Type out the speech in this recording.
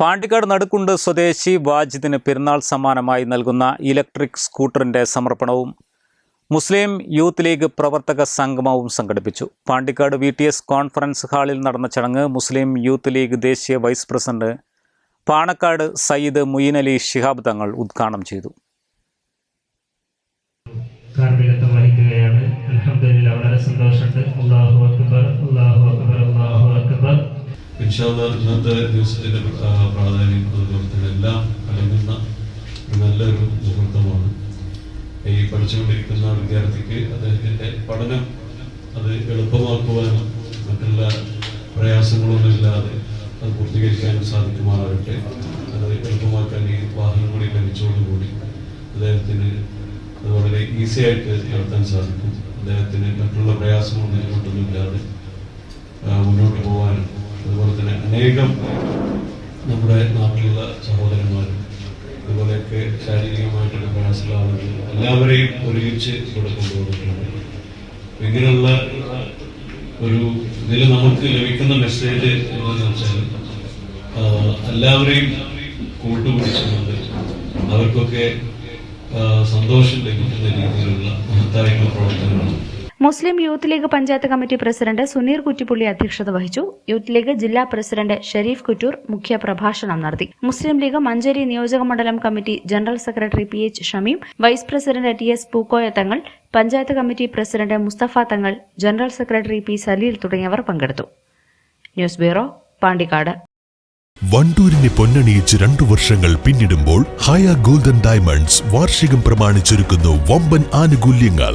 പാണ്ടിക്കാട് നടുക്കുണ്ട് സ്വദേശി വാജിദിന് പെരുന്നാൾ സമ്മാനമായി നൽകുന്ന ഇലക്ട്രിക് സ്കൂട്ടറിന്റെ സമർപ്പണവും മുസ്ലിം യൂത്ത് ലീഗ് പ്രവർത്തക സംഗമവും സംഘടിപ്പിച്ചു. Pandikkad V T S conference ഹാളിൽ നടന്ന ചടങ്ങ് മുസ്ലിം യൂത്ത് ലീഗ് ദേശീയ വൈസ് പ്രസിഡന്റ് പാണക്കാട് സയ്യിദ് മുയിൻ അലി ശിഹാബ് തങ്ങൾ ഉദ്ഘാടനം ചെയ്തു. വഹിക്കുകയാണ്. വളരെ സന്തോഷമുണ്ട്. അക്ബർ അക്ബർ അക്ബർ. ഇൻഷാല്ല ഇന്നത്തെ ദിവസത്തിന്റെ ആ, പ്രാധാന്യം അതുപോലെ തന്നെ എല്ലാം കലങ്ങുന്ന നല്ലൊരു മുഹൂർത്തമാണ്. ഈ പഠിച്ചുകൊണ്ടിരിക്കുന്ന വിദ്യാർത്ഥിക്ക് അദ്ദേഹത്തിന്റെ പഠനം അത് എളുപ്പമാക്കുവാനും മറ്റുള്ള പ്രയാസങ്ങളൊന്നും ഇല്ലാതെ അത് പൂർത്തീകരിക്കാനും സാധിക്കുമാറാകട്ടെ. അത് എളുപ്പമാക്കാൻ ഈ വാഹനം കൂടി ലഭിച്ചതോടുകൂടി അദ്ദേഹത്തിന് അത് വളരെ ഈസി ആയിട്ട് നടത്താൻ സാധിക്കും. അദ്ദേഹത്തിന് മറ്റുള്ള പ്രയാസങ്ങളൊന്നും ഇല്ലാതെ മുന്നോട്ട് പോകാനും അതുപോലെ തന്നെ അനേകം നമ്മുടെ നാട്ടിലുള്ള സഹോദരന്മാരും അതുപോലെയൊക്കെ ശാരീരികമായിട്ടുള്ള പ്രയാസമുള്ള എല്ലാവരെയും ഒരുമിച്ച് ഇവിടെ കൊണ്ടുപോകുന്നുണ്ട് ഇങ്ങനെയുള്ള ഒരു ഇതിൽ നമുക്ക് ലഭിക്കുന്ന മെസ്സേജ് എന്താണെന്ന് വെച്ചാൽ എല്ലാവരെയും കൂട്ടുപിടിച്ചുകൊണ്ട് അവർക്കൊക്കെ സന്തോഷം ലഭിക്കുന്ന രീതിയിലുള്ള മഹത്തായിട്ടുള്ള പ്രവർത്തനങ്ങളാണ്. Muslim youth league panchayat committee president Suneer Kuttippulli അധ്യക്ഷത വഹിച്ചു. യൂത്ത് ലീഗ് ജില്ലാ പ്രസിഡന്റ് ഷെരീഫ് കുറ്റൂർ മുഖ്യ പ്രഭാഷണം നടത്തി. മുസ്ലിം ലീഗ് മഞ്ചേരി നിയോജക മണ്ഡലം committee general secretary P H Shameem vice president T S Pookoya Thangal panchayat committee president Mustafa തങ്ങൾ ജനറൽ സെക്രട്ടറി പി സലീൽ തുടങ്ങിയവർ പങ്കെടുത്തു. News bureau Pandikkad. വണ്ടൂരിനെ പൊന്നണിയിച്ച് രണ്ടു വർഷങ്ങൾ പിന്നിടുമ്പോൾ ഹയ ഗോൾഡൻ ഡയമണ്ട്സ് വാർഷികം പ്രമാണിച്ചൊരുക്കുന്നു വമ്പൻ ആനുകൂല്യങ്ങൾ.